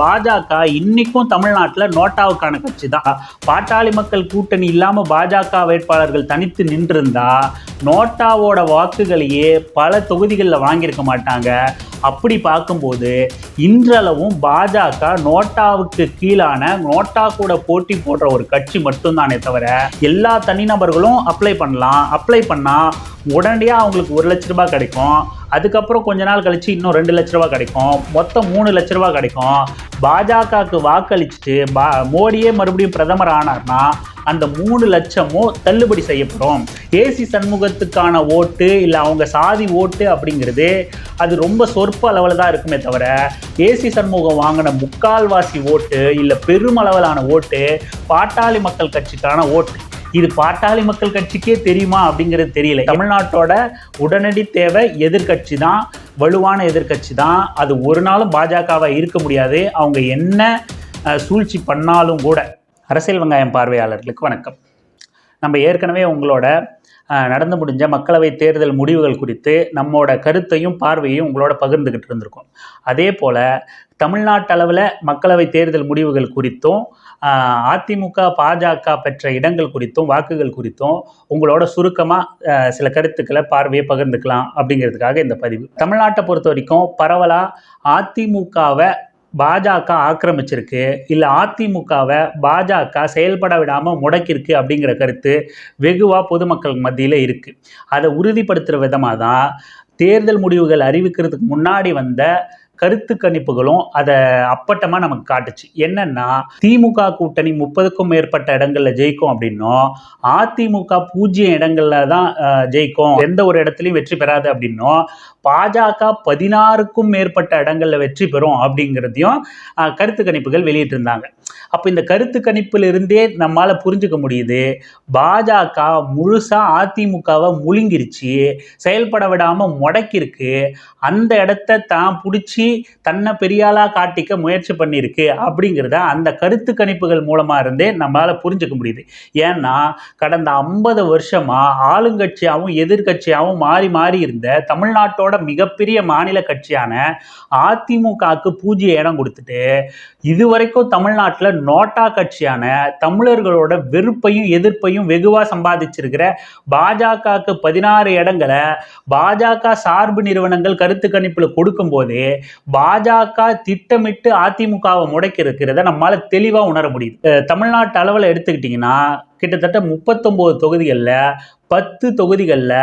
பாஜக இன்னைக்கும் தமிழ்நாட்டில் நோட்டாவுக்கான கட்சி தான். பாட்டாளி மக்கள் கூட்டணி இல்லாமல் பாஜக வேட்பாளர்கள் தனித்து நின்றிருந்தா நோட்டாவோட வாக்குகளையே பல தொகுதிகளில் வாங்கியிருக்க மாட்டாங்க. அப்படி பார்க்கும்போது இன்றளவும் பாஜக நோட்டாவுக்கு கீழான நோட்டா கூட போட்டி போடுற ஒரு கட்சி மட்டும்தானே தவிர எல்லா தனிநபர்களும் அப்ளை பண்ணலாம். அப்ளை பண்ணால் உடனடியாக அவங்களுக்கு ஒரு லட்ச ரூபாய் கிடைக்கும். அதுக்கப்புறம் கொஞ்ச நாள் கழிச்சு இன்னும் ரெண்டு லட்ச ரூபா கிடைக்கும். மொத்தம் மூணு லட்ச ரூபா கிடைக்கும். பாஜகவுக்கு வாக்களிச்சுட்டு பா மோடியே மறுபடியும் பிரதமர் ஆனார்னா அந்த மூணு லட்சமும் தள்ளுபடி செய்யப்படும். ஏசி சண்முகத்துக்கான ஓட்டு இல்லை அவங்க சாதி ஓட்டு அப்படிங்கிறது அது ரொம்ப சொற்ப அளவில் தான் இருக்குமே தவிர ஏசி சண்முகம் வாங்கின முக்கால்வாசி ஓட்டு இல்லை பெருமளவிலான ஓட்டு பாட்டாளி மக்கள் கட்சிக்கான ஓட்டு. இது பாட்டாளி மக்கள் கட்சிக்கே தெரியுமா அப்படிங்கிறது தெரியல. தமிழ்நாட்டோட உடனடி தேவை எதிர்க்கட்சி தான். வலுவான எதிர்க்கட்சி தான். அது ஒரு நாளும் பாஜகவா இருக்க முடியாது. அவங்க என்ன சூழ்ச்சி பண்ணாலும் கூட. அரசியல் வெங்காயம் பார்வையாளர்களுக்கு வணக்கம். நம்ம ஏற்கனவே உங்களோட நடந்து முடிஞ்ச மக்களவை தேர்தல் முடிவுகள் குறித்து நம்மோட கருத்தையும் பார்வையையும் உங்களோட பகிர்ந்துக்கிட்டு இருந்திருக்கோம். அதே போல் தமிழ்நாட்டு அளவில் மக்களவை தேர்தல் முடிவுகள் குறித்தும் அதிமுக பாஜக பெற்ற இடங்கள் குறித்தும் வாக்குகள் குறித்தும் உங்களோட சுருக்கமாக சில கருத்துக்களை பார்வையை பகிர்ந்துக்கலாம் அப்படிங்கிறதுக்காக இந்த பதிவு. தமிழ்நாட்டை பொறுத்த வரைக்கும் பரவலாக அதிமுகவை பாஜக ஆக்கிரமிச்சிருக்கு இல்லை அதிமுகவை பாஜக செயல்பட விடாமல் முடக்கியிருக்கு அப்படிங்கிற கருத்து வெகுவாக பொதுமக்கள் மத்தியில் இருக்குது அதை உறுதிப்படுத்துகிற விதமாக தான் தேர்தல் முடிவுகள் அறிவிக்கிறதுக்கு முன்னாடி வந்த கருத்து கணிப்புகளும் அதை அப்பட்டமாக நமக்கு காட்டுச்சு. என்னன்னா திமுக கூட்டணி முப்பதுக்கும் மேற்பட்ட இடங்களில் ஜெயிக்கும் அப்படின்னும் அதிமுக பூஜ்ஜியம் இடங்களில் தான் ஜெயிக்கும். எந்த ஒரு இடத்துலையும் வெற்றி பெறாது அப்படின்னும் பாஜக பதினாறுக்கும் மேற்பட்ட இடங்களில் வெற்றி பெறும் அப்படிங்கிறதையும் கருத்து கணிப்புகள் வெளியிட்டிருந்தாங்க. அப்போ இந்த கருத்து கணிப்பிலிருந்தே நம்மால் புரிஞ்சுக்க முடியுது பாஜக முழுசாக அதிமுகவை முழுங்கிருச்சு செயல்பட விடாமல் முடக்கிருக்கு அந்த இடத்த தான் பிடிச்சி தன்னை பெரியாளாக காட்டிக்க முயற்சி பண்ணியிருக்கு அப்படிங்கிறத அந்த கருத்து கணிப்புகள் மூலமாக இருந்தே நம்மளால் புரிஞ்சுக்க முடியுது. ஏன்னா கடந்த ஐம்பது வருஷமாக ஆளுங்கட்சியாகவும் எதிர்க்கட்சியாகவும் மாறி மாறி இருந்த தமிழ்நாட்டோட மிகப்பெரிய மாநில கட்சியான அதிமுகவுக்கு பூஜ்ய இடம் கொடுத்துட்டு இதுவரைக்கும் தமிழ்நாட்டில் நோட்டா கட்சியான தமிழர்களோட வெறுப்பையும் எதிர்ப்பையும் வெகுவாக சம்பாதிச்சிருக்கிற பாஜகவுக்கு பதினாறு இடங்களை பாஜக சார்பு நிறுவனங்கள் கருத்து கணிப்பில் கொடுக்கும்போது பாஜக திட்டமிட்டு அதிமுகவை முடக்கி இருக்கிறத நம்மளால தெளிவாக உணர முடியுது. தமிழ்நாட்டு அளவில் எடுத்துக்கிட்டிங்கன்னா கிட்டத்தட்ட முப்பத்தொம்போது தொகுதிகளில் பத்து தொகுதிகளில்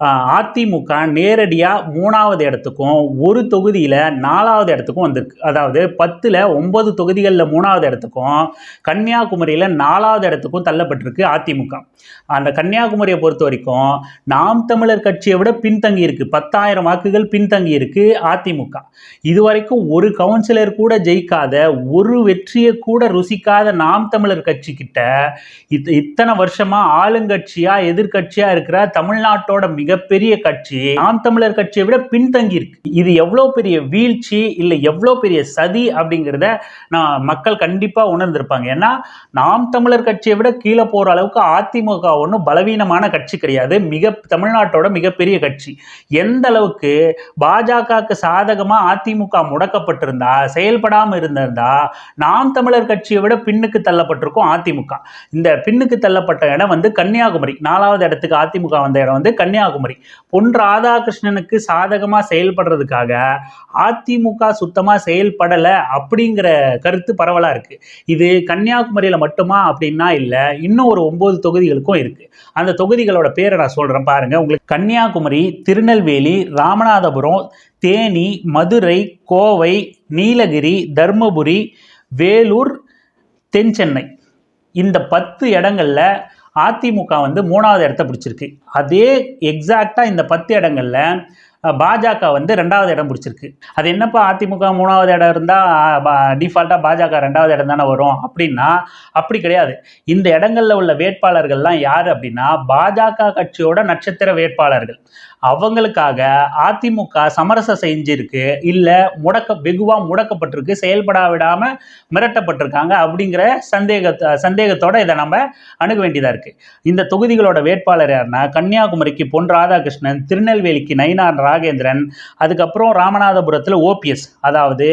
அதிமுக நேரடியாக மூணாவது இடத்துக்கும் ஒரு தொகுதியில் நாலாவது இடத்துக்கும் வந்திருக்கு. அதாவது பத்தில் ஒன்பது தொகுதிகளில் மூணாவது இடத்துக்கும் கன்னியாகுமரியில் நாலாவது இடத்துக்கும் தள்ளப்பட்டிருக்கு அதிமுக. அந்த கன்னியாகுமரியை பொறுத்த வரைக்கும் நாம் தமிழர் கட்சியை விட பின்தங்கி இருக்குது பத்தாயிரம் வாக்குகள் பின்தங்கி இருக்குது அதிமுக. இதுவரைக்கும் ஒரு கவுன்சிலர் கூட ஜெயிக்காத ஒரு வெற்றியை கூட ருசிக்காத நாம் தமிழர் கட்சிக்கிட்ட இத் இத்தனை வருஷமாக ஆளுங்கட்சியாக எதிர்கட்சியாக இருக்கிற தமிழ்நாட்டோட மிகப்பெரிய கட்சி நாம் தமிழர் கட்சியை விட பின்தங்கி இருக்கு இது எவ்வளோ பெரிய வீழ்ச்சி இல்லை எவ்வளோ பெரிய சதி அப்படிங்கிறத நான் மக்கள் கண்டிப்பா உணர்ந்திருப்பாங்க. ஏன்னா நாம் தமிழர் கட்சியை விட கீழே போற அளவுக்கு அதிமுக ஒன்றும் பலவீனமான கட்சி கிடையாது. மிக தமிழ்நாட்டோட மிகப்பெரிய கட்சி. எந்த அளவுக்கு பாஜகவுக்கு சாதகமாக அதிமுக முடக்கப்பட்டிருந்தா செயல்படாமல் இருந்திருந்தா நாம் தமிழர் கட்சியை விட பின்னுக்கு தள்ளப்பட்டிருக்கும் அதிமுக. இந்த பின்னுக்கு தள்ளப்பட்ட இடம் வந்து கன்னியாகுமரி. நாலாவது இடத்துக்கு அதிமுக வந்த இடம் வந்து கன்னியாகுமரி. பொன் ராதாகிருஷ்ணனுக்கு சாதகமாக செயல்படுறதுக்காக அதிமுக சுத்தமாக செயல்படலை அப்படிங்கிற கருத்து பரவலாக இருக்குது இது கன்னியாகுமரியில் மட்டுமா அப்படின்னா இல்லை இன்னும் ஒரு ஒம்பது தொகுதிகளுக்கும் இருக்குது அந்த தொகுதிகளோட பேரை நான் சொல்கிறேன் பாருங்கள் உங்களுக்கு கன்னியாகுமரி திருநெல்வேலி ராமநாதபுரம் தேனி மதுரை கோவை நீலகிரி தர்மபுரி வேலூர் தென்சென்னை இந்த பத்து இடங்களில் அதிமுக வந்து மூணாவது இடத்த பிடிச்சிருக்கு. அதே எக்ஸாக்டாக இந்த பத்து இடங்கள்ல பாஜக வந்து ரெண்டாவது இடம் பிடிச்சிருக்கு. அது என்னப்பா அதிமுக மூணாவது இடம் இருந்தால் டிஃபால்ட்டாக பாஜக ரெண்டாவது இடம் தானே வரும்? அப்படின்னா அப்படி கிடையாது. இந்த இடங்களில் உள்ள வேட்பாளர்கள்லாம் யார் அப்படின்னா பாஜக கட்சியோட நட்சத்திர வேட்பாளர்கள். அவங்களுக்காக அதிமுக சமரசம் செஞ்சிருக்கு. இல்லை முடக்க வெகுவாக முடக்கப்பட்டிருக்கு செயல்படா விடாமல் மிரட்டப்பட்டிருக்காங்க அப்படிங்கிற சந்தேக சந்தேகத்தோடு இதை நம்ம அணுக வேண்டியதாக இருக்குது இந்த தொகுதிகளோட வேட்பாளர் யாருன்னா கன்னியாகுமரிக்கு பொன் ராதாகிருஷ்ணன் திருநெல்வேலிக்கு நயினார் ராகேந்திரன் அதுக்கப்புறம் ராமநாதபுரத்தில் ஓபிஎஸ். அதாவது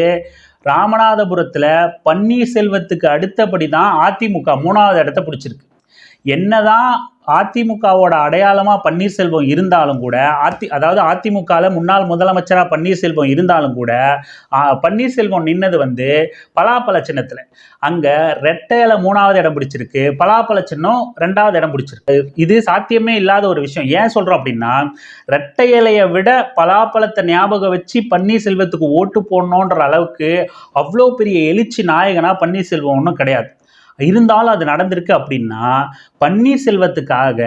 ராமநாதபுரத்தில் பன்னீர்செல்வத்துக்கு அடுத்தபடி தான் அதிமுக மூணாவது இடத்த பிடிச்சிருக்கு. என்னதான் அதிமுகவோட அடையாளமாக பன்னீர்செல்வம் இருந்தாலும் கூட அதி அதாவது அதிமுகவில் முன்னாள் முதலமைச்சராக பன்னீர்செல்வம் இருந்தாலும் கூட பன்னீர்செல்வம் நின்னது வந்து பலாப்பழ சின்னத்தில். அங்கே ரெட்டையில மூணாவது இடம் பிடிச்சிருக்கு பலாப்பழ சின்னம் ரெண்டாவது இடம் பிடிச்சிருக்கு. இது சாத்தியமே இல்லாத ஒரு விஷயம். ஏன் சொல்கிறோம் அப்படின்னா ரெட்டை இலையை விட பலாப்பழத்தை ஞாபகம் வச்சு பன்னீர்செல்வத்துக்கு ஓட்டு போடணுன்ற அளவுக்கு அவ்வளோ பெரிய எழுச்சி நாயகனா பன்னீர்செல்வம் ஒன்றும் கிடையாது. இருந்தாலும் அது நடந்திருக்கு அப்படின்னா பன்னீர்செல்வத்துக்காக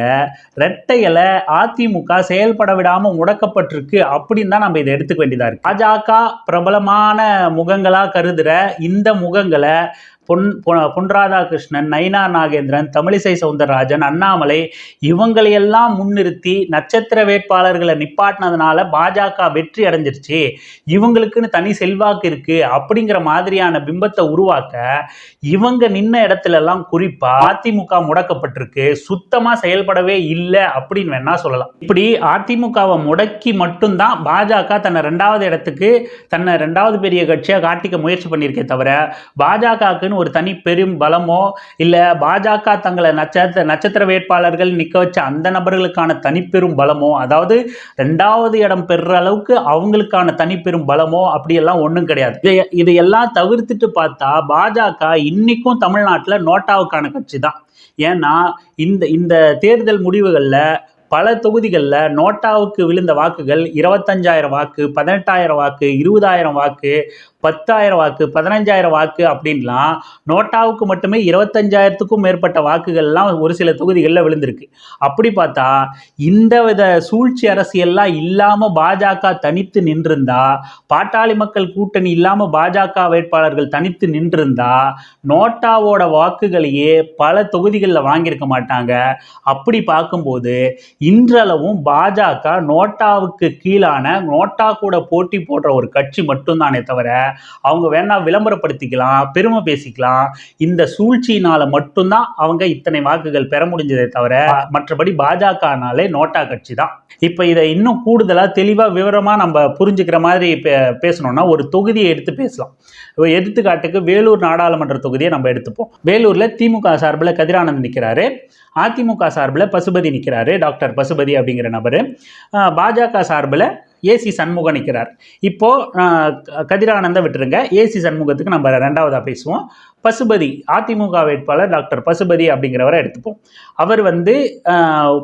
ரெட்டை இலை அதிமுக செயல்பட விடாம முடக்கப்பட்டிருக்கு அப்படின்னு தான் நம்ம இதை எடுத்துக்க வேண்டியதா இருக்கு. பாஜக பிரபலமான முகங்களா கருதுற இந்த முகங்களை பொன் பொ- பொன் ராதாகிருஷ்ணன் நயினா நாகேந்திரன் தமிழிசை சவுந்தரராஜன் அண்ணாமலை இவங்களையெல்லாம் முன்னிறுத்தி நட்சத்திர வேட்பாளர்களை நிப்பாட்டினதுனால பாஜக வெற்றி அடைஞ்சிருச்சு. இவங்களுக்குன்னு தனி செல்வாக்கு இருக்குது அப்படிங்கிற மாதிரியான பிம்பத்தை உருவாக்க இவங்க நின்ன இடத்துலலாம் குறிப்பாக அதிமுக முடக்கப்பட்டிருக்கு. சுத்தமாக செயல்படவே இல்லை அப்படின்னு வேணா சொல்லலாம். இப்படி அதிமுகவை முடக்கி மட்டும்தான் பாஜக தன்னை ரெண்டாவது இடத்துக்கு தன்னை ரெண்டாவது பெரிய கட்சியாக காட்டிக்க முயற்சி பண்ணியிருக்கே தவிர பாஜகக்குன்னு ஒரு தனி பெரும் பலமோ இல்லை பாஜக தங்களை நட்சத்திர நட்சத்திர வேட்பாளர்கள் நிற்க வச்ச அந்த நபர்களுக்கான தனிப்பெரும் பலமோ? அதாவது ரெண்டாவது இடம் பெறுற அளவுக்கு அவங்களுக்கான தனிப்பெரும் பலமோ? அப்படியெல்லாம் ஒன்றும் கிடையாது. இதை இதையெல்லாம் தவிர்த்துட்டு பார்த்தா பாஜக இன்னைக்கும் தமிழ்நாட்டில் நோட்டாவுக்கான கட்சி தான் ஏன்னா இந்த இந்த தேர்தல் முடிவுகளில் பல தொகுதிகளில் நோட்டாவுக்கு விழுந்த வாக்குகள் இருபத்தஞ்சாயிரம் வாக்கு பதினெட்டாயிரம் வாக்கு இருபதாயிரம் வாக்கு பத்தாயிரம் வாக்கு பதினஞ்சாயிரம் வாக்கு அப்படின்லாம் நோட்டாவுக்கு மட்டுமே இருபத்தஞ்சாயிரத்துக்கும் மேற்பட்ட வாக்குகள்லாம் ஒரு சில தொகுதிகளில் விழுந்திருக்கு. அப்படி பார்த்தா இந்த வித சூழ்ச்சி அரசியல்லாம் இல்லாமல் பாஜக தனித்து நின்றிருந்தா பாட்டாளி மக்கள் கூட்டணி இல்லாமல் பாஜக வேட்பாளர்கள் தனித்து நின்றிருந்தா நோட்டாவோட வாக்குகளையே பல தொகுதிகளில் வாங்கியிருக்க மாட்டாங்க. அப்படி பார்க்கும்போது இன்றளவும் பாஜக நோட்டாவுக்கு கீழான நோட்டா கூட போட்டி போடுற ஒரு கட்சி மட்டும்தானே தவிர அவங்க வேணா விளம்பரப்படுத்திக்கலாம் பெருமை பேசிக்கலாம். இந்த சூழ்ச்சியினால மட்டும்தான் அவங்க இத்தனை வாக்குகள் பெற முடிஞ்சதே தவிர மற்றபடி பாஜகனாலே நோட்டா கட்சி தான். இப்போ இதை இன்னும் கூடுதலாக தெளிவாக விவரமாக நம்ம புரிஞ்சுக்கிற மாதிரி பே- பேசணும்னா ஒரு தொகுதியை எடுத்து பேசலாம். எடுத்துக்காட்டுக்கு வேலூர் நாடாளுமன்ற தொகுதியை நம்ம எடுத்துப்போம். வேலூரில் திமுக சார்பில் கதிரானந்த் நிற்கிறாரு அதிமுக சார்பில் பசுபதி நிற்கிறாரு டாக்டர் பசுபதி அப்படிங்கிற நபர். பாஜக சார்பில் ஏசி சண்முகம் நிற்கிறார். இப்போது கதிரானந்தை க- விட்டுருங்க. ஏசி சண்முகத்துக்கு நம்ம ரெண்டாவதாக பேசுவோம். பசுபதி அதிமுக வேட்பாளர் டாக்டர் பசுபதி அப்படிங்கிறவரை எடுத்துப்போம். அவர் வந்து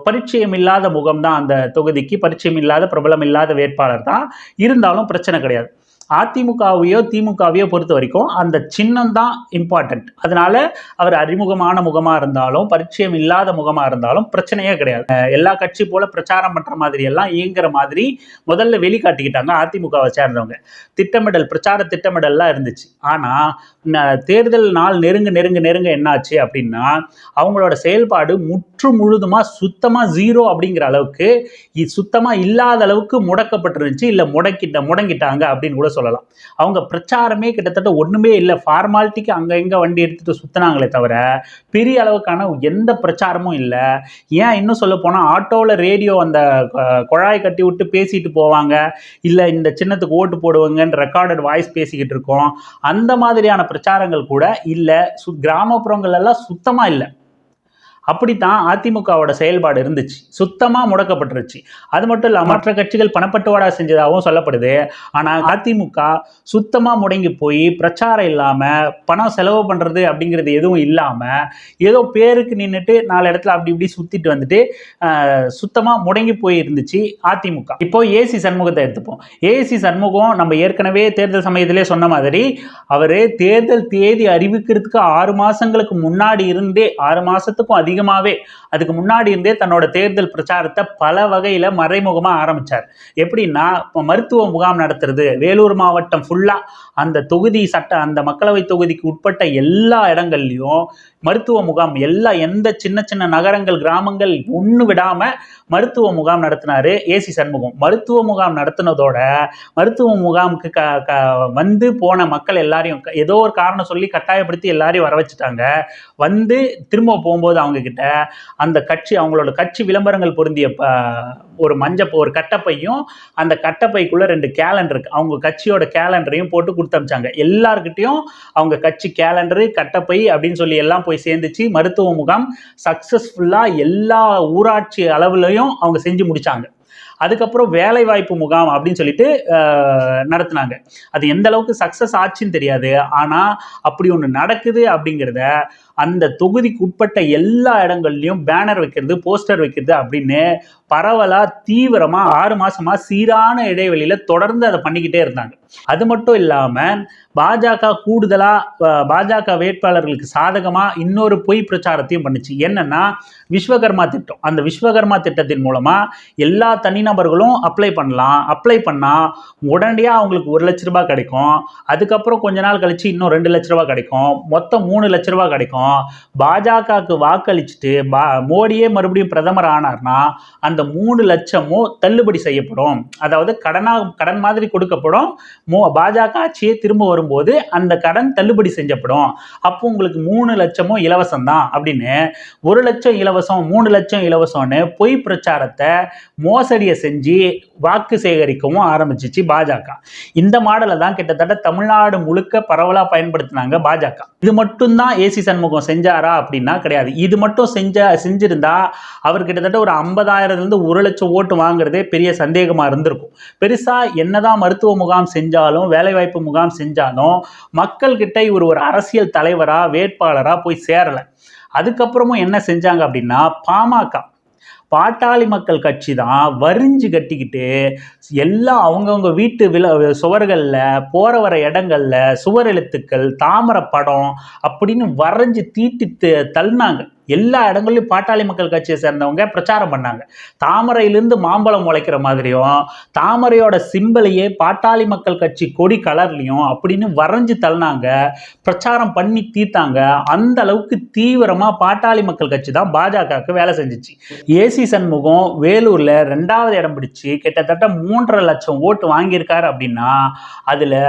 பரிச்சயம் இல்லாத முகம் தான் அந்த தொகுதிக்கு பரிச்சயம் இல்லாத பிரபலம் இல்லாத வேட்பாளர் தான். இருந்தாலும் பிரச்சனை கிடையாது. அதிமுகவையோ திமுகவையோ பொறுத்த வரைக்கும் அந்த சின்னம் தான் இம்பார்ட்டன்ட் அதனால அவர் அறிமுகமான முகமாக இருந்தாலும் பரிச்சயம் இல்லாத முகமாக இருந்தாலும் பிரச்சனையே கிடையாது. எல்லா கட்சி போல பிரச்சாரம் பண்ணுற மாதிரி எல்லாம் இயங்குற மாதிரி முதல்ல வெளிக்காட்டிக்கிட்டாங்க அதிமுகவை சேர்ந்தவங்க. திட்டமிடல் பிரச்சார திட்டமிடல்லாம் இருந்துச்சு. ஆனால் தேர்தல் நாள் நெருங்க நெருங்க நெருங்க என்னாச்சு அப்படின்னா அவங்களோட செயல்பாடு முற்று முழுதுமாக சுத்தமாக ஜீரோ அப்படிங்கிற அளவுக்கு இ- சுத்தமா இல்லாத அளவுக்கு முடக்கப்பட்டிருந்துச்சு. இல்லை முடக்கிட்ட முடங்கிட்டாங்க அப்படின்னு கூட சொல்லலாம். அவங்க பிரச்சாரமே கிட்டத்தட்ட ஒன்றுமே இல்லை. ஃபார்மாலிட்டிக்கு அங்க இங்க வண்டி எடுத்துகிட்டு சுத்தினாங்களே தவிர பெரிய அளவுக்கான எந்த பிரச்சாரமும் இல்லை. ஏன் இன்னும் சொல்ல போனால் ஆட்டோவில் ரேடியோ அந்த குழாய் கட்டி விட்டு பேசிட்டு போவாங்க. இல்லை இந்த சின்னத்துக்கு ஓட்டு போடுவாங்கன்னு ரெக்கார்டட் வாய்ஸ் பேசிக்கிட்டு இருக்கோம். அந்த மாதிரியான பிரச்சாரங்கள் கூட இல்லை. சு கிராமப்புறங்கள் எல்லாம் சுத்தமாக இல்லை. அப்படித்தான் அதிமுகவோட செயல்பாடு இருந்துச்சு. சுத்தமாக முடக்கப்பட்டுருச்சு. அது மட்டும் இல்லாமல் மற்ற கட்சிகள் பணப்பட்டுவாடா செஞ்சதாகவும் சொல்லப்படுது. ஆனால் அதிமுக சுத்தமாக முடங்கி போய் பிரச்சாரம் இல்லாமல் பணம் செலவு பண்ணுறது அப்படிங்கிறது எதுவும் இல்லாமல் ஏதோ பேருக்கு நின்றுட்டு நாலு இடத்துல அப்படி இப்படி சுற்றிட்டு வந்துட்டு சுத்தமாக முடங்கி போய் இருந்துச்சு அதிமுக. இப்போ ஏசி சண்முகத்தை எடுத்துப்போம். ஏசி சண்முகம் நம்ம ஏற்கனவே தேர்தல் சமயத்திலே சொன்ன மாதிரி அவர் தேர்தல் தேதி அறிவிக்கிறதுக்கு ஆறு மாதங்களுக்கு முன்னாடி இருந்தே ஆறு மாதத்துக்கும் அதிக அதிகமாகவே அதுக்கு முன்னாடி இருந்தே தன்னோட தேர்தல் பிரச்சாரத்தை பல வகையில் மறைமுகமாக ஆரம்பித்தார் எப்படின்னா இப்போ மருத்துவ முகாம் நடத்துறது வேலூர் மாவட்டம் ஃபுல்லாக அந்த தொகுதி சட்ட அந்த மக்களவை தொகுதிக்கு உட்பட்ட எல்லா இடங்கள்லையும் மருத்துவ முகாம் எல்லா எந்த சின்ன சின்ன நகரங்கள் கிராமங்கள் ஒன்று விடாமல் மருத்துவ முகாம் நடத்தினாரு ஏசி சண்முகம். மருத்துவ முகாம் நடத்தினதோட மருத்துவ முகாமுக்கு க க வந்து போன மக்கள் எல்லாரையும் க- ஏதோ ஒரு காரணம் சொல்லி கட்டாயப்படுத்தி எல்லாரையும் வர வச்சுட்டாங்க வந்து திரும்ப போகும்போது அவங்க கிட்ட அந்த கட்சி அவங்களோட கட்சி விளம்பரங்கள் பொருந்திய ப ஒரு மஞ்சப்ப ஒரு கட்டப்பையும் அந்த கட்டப்பைக்குள்ளே ரெண்டு கேலண்டர் அவங்க கட்சியோட கேலண்டரையும் போட்டு கொடுத்து அமிச்சாங்க. எல்லாருக்கிட்டையும் அவங்க கட்சி கேலண்டரு கட்டப்பை அப்படின்னு சொல்லி எல்லாம் போய் சேர்ந்துச்சு. மருத்துவ முகாம் சக்ஸஸ்ஃபுல்லாக எல்லா ஊராட்சி அளவுலையும் அவங்க செஞ்சு முடிச்சாங்க. அதுக்கப்புறம் வேலைவாய்ப்பு முகாம் அப்படின்னு சொல்லிட்டு நடத்தினாங்க நடத்துனாங்க. அது எந்த அளவுக்கு சக்ஸஸ் ஆச்சுன்னு தெரியாது. ஆனால் அப்படி ஒன்று நடக்குது அப்படிங்கிறத அந்த தொகுதிக்கு உட்பட்ட எல்லா இடங்கள்லையும் பேனர் வைக்கிறது போஸ்டர் வைக்கிறது அப்படின்னு பரவலாக தீவிரமாக ஆறு மாதமாக சீரான இடைவெளியில் தொடர்ந்து அதை பண்ணிக்கிட்டே இருந்தாங்க. அது மட்டும் இல்லாமல் பாஜக கூடுதலாக பாஜக வேட்பாளர்களுக்கு சாதகமாக இன்னொரு பொய் பிரச்சாரத்தையும் பண்ணுச்சு. என்னென்னா விஸ்வகர்மா திட்டம். அந்த விஸ்வகர்மா திட்டத்தின் மூலமாக எல்லா தனிநபர்களும் அப்ளை பண்ணலாம். அப்ளை பண்ணால் உடனடியாக அவங்களுக்கு ஒரு லட்ச ரூபாய் கிடைக்கும். அதுக்கப்புறம் கொஞ்ச நாள் கழிச்சு இன்னும் ரெண்டு லட்ச ரூபா கிடைக்கும். மொத்தம் மூணு லட்ச ரூபா கிடைக்கும். பாஜகவுக்கு வாக்களிச்சுட்டு பா மோடியே மறுபடியும் பிரதமர் ஆனார்னா அந்த மூணு லட்சமும் தள்ளுபடி செய்யப்படும். அதாவது கடனாக கடன் மாதிரி கொடுக்கப்படும். மோ பாஜக ஆட்சியே திரும்ப வரும்போது அந்த கடன் தள்ளுபடி செஞ்சப்படும். அப்போ உங்களுக்கு மூணு லட்சமும் இலவசம் தான் அப்படின்னு ஒரு லட்சம் இலவசம் மூணு லட்சம் இலவசம்னு பொய் பிரச்சாரத்தை மோசடியை செஞ்சு வாக்கு சேகரிக்கவும் ஆரம்பிச்சிச்சு பாஜக. இந்த மாடலை தான் கிட்டத்தட்ட தமிழ்நாடு முழுக்க பரவலாக பயன்படுத்தினாங்க பாஜக. இது மட்டும்தான் ஏசி சண்முகம் செஞ்சாரா அப்படின்னா கிடையாது. இது மட்டும் செஞ்ச செஞ்சிருந்தா அவர் கிட்டத்தட்ட ஒரு ஐம்பதாயிரத்துலேருந்து ஒரு லட்சம் ஓட்டு வாங்குறதே பெரிய சந்தேகமாக இருந்திருக்கும். பெருசாக என்னதான் மருத்துவ முகாம் செஞ்சாலும் வேலைவாய்ப்பு முகாம் செஞ்சாலும் மக்கள்கிட்ட இவர் ஒரு அரசியல் தலைவராக வேட்பாளராக போய் சேரலை. அதுக்கப்புறமும் என்ன செஞ்சாங்க அப்படின்னா பாமக பாட்டாளி மக்கள் கட்சி தான் வரிஞ்சு கட்டிக்கிட்டு எல்லாம் அவங்கவுங்க வீட்டு வில சுவர்களில் போகிற வர இடங்களில் சுவர் எழுத்துக்கள் தாமரை படம் அப்படின்னு வரைஞ்சி தீட்டி த- தள்ளினாங்க. எல்லா இடங்கள்லையும் பாட்டாளி மக்கள் கட்சியை சேர்ந்தவங்க பிரச்சாரம் பண்ணாங்க. தாமரையிலிருந்து மாம்பழம் முளைக்கிற மாதிரியும் தாமரையோட சிம்பலையே பாட்டாளி மக்கள் கட்சி கொடி கலர்லையும் அப்படின்னு வரைஞ்சி தள்ளினாங்க. பிரச்சாரம் பண்ணி தீர்த்தாங்க. அந்த அளவுக்கு தீவிரமாக பாட்டாளி மக்கள் கட்சி தான் பாஜகவுக்கு வேலை செஞ்சிச்சு. ஏசி சண்முகம் வேலூரில் ரெண்டாவது இடம் பிடிச்சு கிட்டத்தட்ட மூன்றரை லட்சம் ஓட்டு வாங்கியிருக்காரு அப்படின்னா அதில்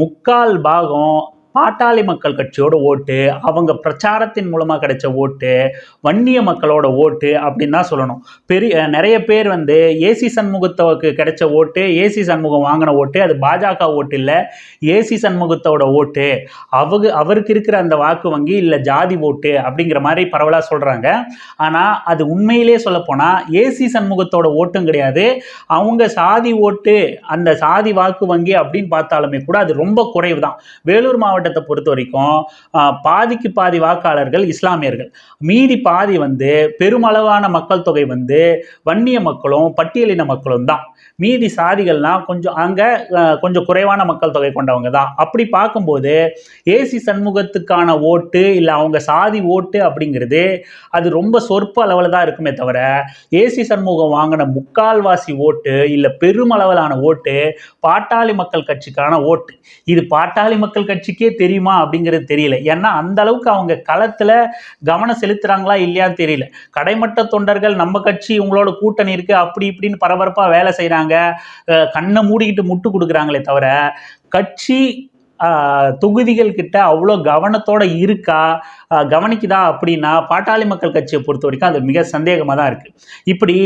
முக்கால் பாகம் பாட்டாளி மக்கள் கட்சியோட ஓட்டு அவங்க பிரச்சாரத்தின் மூலமாக கிடைச்ச ஓட்டு வன்னிய மக்களோட ஓட்டு அப்படின்னு தான் சொல்லணும். பெரிய நிறைய பேர் வந்து ஏசி சண்முகத்தவுக்கு கிடைச்ச ஓட்டு ஏசி சண்முகம் வாங்கின ஓட்டு அது பாஜக ஓட்டு இல்லை. ஏசி சண்முகத்தோட ஓட்டு அவங்க அவருக்கு இருக்கிற அந்த வாக்கு வங்கி இல்லை ஜாதி ஓட்டு அப்படிங்கிற மாதிரி பரவலாக சொல்கிறாங்க ஆனால் அது உண்மையிலே சொல்லப்போனால் ஏசி சண்முகத்தோட ஓட்டும் கிடையாது. அவங்க சாதி ஓட்டு அந்த சாதி வாக்கு வங்கி அப்படின்னு பார்த்தாலுமே கூட அது ரொம்ப குறைவு தான் வேலூர் மாவட்டம் மாவட்டத்தை பொறுத்த வரைக்கும் பாதிக்கு பாதி வாக்காளர்கள் இஸ்லாமியர்கள். மீதி பாதி வந்து பெருமளவான மக்கள் தொகை வந்து வன்னிய மக்களும் பட்டியலின மக்களும் தான். மீதி சாதிகள்லாம் கொஞ்சம் அங்கே கொஞ்சம் குறைவான மக்கள் தொகை கொண்டவங்க தான். அப்படி பார்க்கும்போது ஏசி சண்முகத்துக்கான ஓட்டு இல்லை அவங்க சாதி ஓட்டு அப்படிங்கிறது அது ரொம்ப சொற்ப அளவில் தான் இருக்குமே தவிர ஏசி சண்முகம் வாங்கின முக்கால்வாசி ஓட்டு இல்லை பெருமளவிலான ஓட்டு பாட்டாளி மக்கள் கட்சிக்கான ஓட்டு. இது பாட்டாளி மக்கள் கட்சிக்கே தெரியுமா அப்படிங்கிறது தெரியல. ஏன்னா அந்த அளவுக்கு அவங்க களத்தில் கவனம் செலுத்துறாங்களா இல்லையான்னு தெரியல. கடைமட்ட தொண்டர்கள் நம்ம கட்சி உங்களோட கூட்டணி இருக்கு அப்படி இப்படின்னு பரபரப்பாக வேலை செய்கிறாங்க கண்ணை மூடிக்கிட்டு முட்டு கொடுக்குறாங்களே தவிர கட்சி தொகுதிகள் கிட்ட அவ்வளோ கவனத்தோட இருக்கா? கவனிக்குதா அப்படின்னா பாட்டாளி மக்கள் கட்சியை பொறுத்த வரைக்கும் அது மிக சந்தேகமாக தான் இருக்குது இப்படி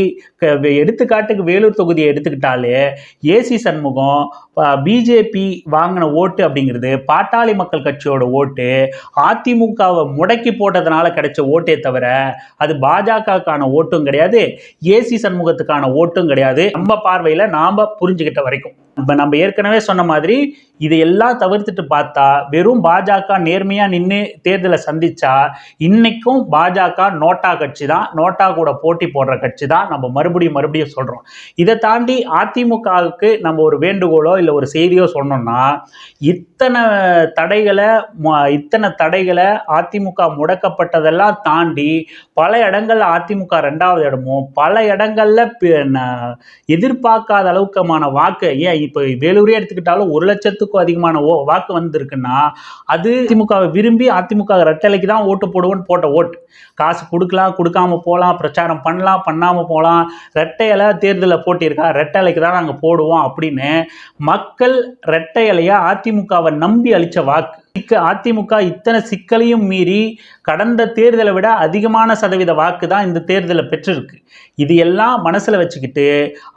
க- வே- எடுத்துக்காட்டுக்கு வேலூர் தொகுதியை எடுத்துக்கிட்டாலே ஏசி சண்முகம் பிஜேபி வாங்கின ஓட்டு அப்படிங்கிறது பாட்டாளி மக்கள் கட்சியோட ஓட்டு அதிமுகவை முடக்கி போட்டதுனால கிடைச்ச ஓட்டே தவிர அது பாஜகவுக்கான ஓட்டும் கிடையாது ஏசி சண்முகத்துக்கான ஓட்டும் கிடையாது. நம்ம பார்வையில் நாம் புரிஞ்சுக்கிட்ட வரைக்கும். இப்போ நம்ம ஏற்கனவே சொன்ன மாதிரி இதையெல்லாம் தவிர்த்துட்டு பார்த்தா வெறும் பாஜக நேர்மையாக நின்று தேர்தலை சந்திச்சா இன்னைக்கும் பாஜக நோட்டா கட்சி தான் நோட்டா கூட போட்டி போடுற கட்சி தான் நம்ம மறுபடியும் மறுபடியும் சொல்கிறோம் இதை தாண்டி அதிமுகவுக்கு நம்ம ஒரு வேண்டுகோளோ இல்லை ஒரு செய்தியோ சொன்னோம்னா இத்தனை தடைகளை இத்தனை தடைகளை அதிமுக முடக்கப்பட்டதெல்லாம் தாண்டி பல இடங்கள்ல அதிமுக ரெண்டாவது இடமும் பல இடங்கள்ல எதிர்பார்க்காத அளவுக்குமான வாக்கு ஏன் இப்போ வேலூரே எடுத்துக்கிட்டாலும் ஒரு லட்சத்துக்கும் அதிகமான ஓ வாக்கு வந்திருக்குன்னா அது அதிமுகவை விரும்பி அதிமுக ரெட்டலைக்கு தான் ஓட்டு போடுவோன்னு போட்ட ஓட்டு. காசு கொடுக்கலாம் கொடுக்காம போகலாம் பிரச்சாரம் பண்ணலாம் பண்ணாமல் போகலாம். ரெட்டையில தேர்தலில் போட்டியிருக்கா ரெட்டையலைக்கு தான் நாங்கள் போடுவோம் அப்படின்னு மக்கள் ரெட்டை இலையை அதிமுகவை நம்பி அளித்த வாக்கு. அதிமுக இத்தனை சிக்கலையும் மீறி கடந்த தேர்தலை விட அதிகமான சதவீத வாக்கு தான் இந்த தேர்தலை பெற்றிருக்கு. இது எல்லாம் மனசில் வச்சுக்கிட்டு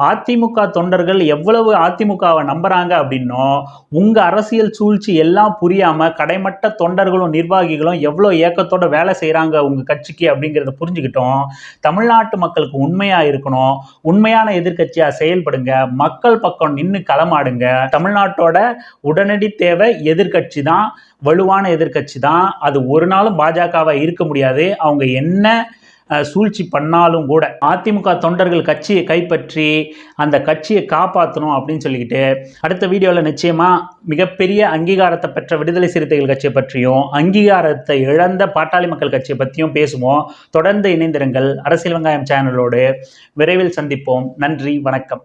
அதிமுக தொண்டர்கள் எவ்வளவு அதிமுகவை நம்புகிறாங்க அப்படின்னும் உங்கள் அரசியல் சூழ்ச்சி எல்லாம் புரியாமல் கடைமட்ட தொண்டர்களும் நிர்வாகிகளும் எவ்வளோ ஏக்கத்தோட வேலை செய்கிறாங்க உங்கள் கட்சிக்கு அப்படிங்கிறத புரிஞ்சுக்கிட்டோம். தமிழ்நாட்டு மக்களுக்கு உண்மையாக இருக்கணும் உண்மையான எதிர்கட்சியாக செயல்படுங்க மக்கள் பக்கம் நின்று களமாடுங்க. தமிழ்நாட்டோட உடனடி தேவை எதிர்க்கட்சி தான். வலுவான எதிர்க்கட்சி தான். அது ஒரு நாளும் பாஜகவாக இருக்க முடியாது. அவங்க என்ன சூழ்ச்சி பண்ணாலும் கூட. அதிமுக தொண்டர்கள் கட்சியை கைப்பற்றி அந்த கட்சியை காப்பாற்றணும் அப்படின்னு சொல்லிக்கிட்டு அடுத்த வீடியோவில் நிச்சயமாக மிகப்பெரிய அங்கீகாரத்தை பெற்ற விடுதலை சிறுத்தைகள் கட்சியை பற்றியும் அங்கீகாரத்தை இழந்த பாட்டாளி மக்கள் கட்சியை பற்றியும் பேசுவோம். தொடர்ந்து இணைந்திருங்கள். அரசியல் வெங்காயம் சேனலோடு விரைவில் சந்திப்போம். நன்றி வணக்கம்.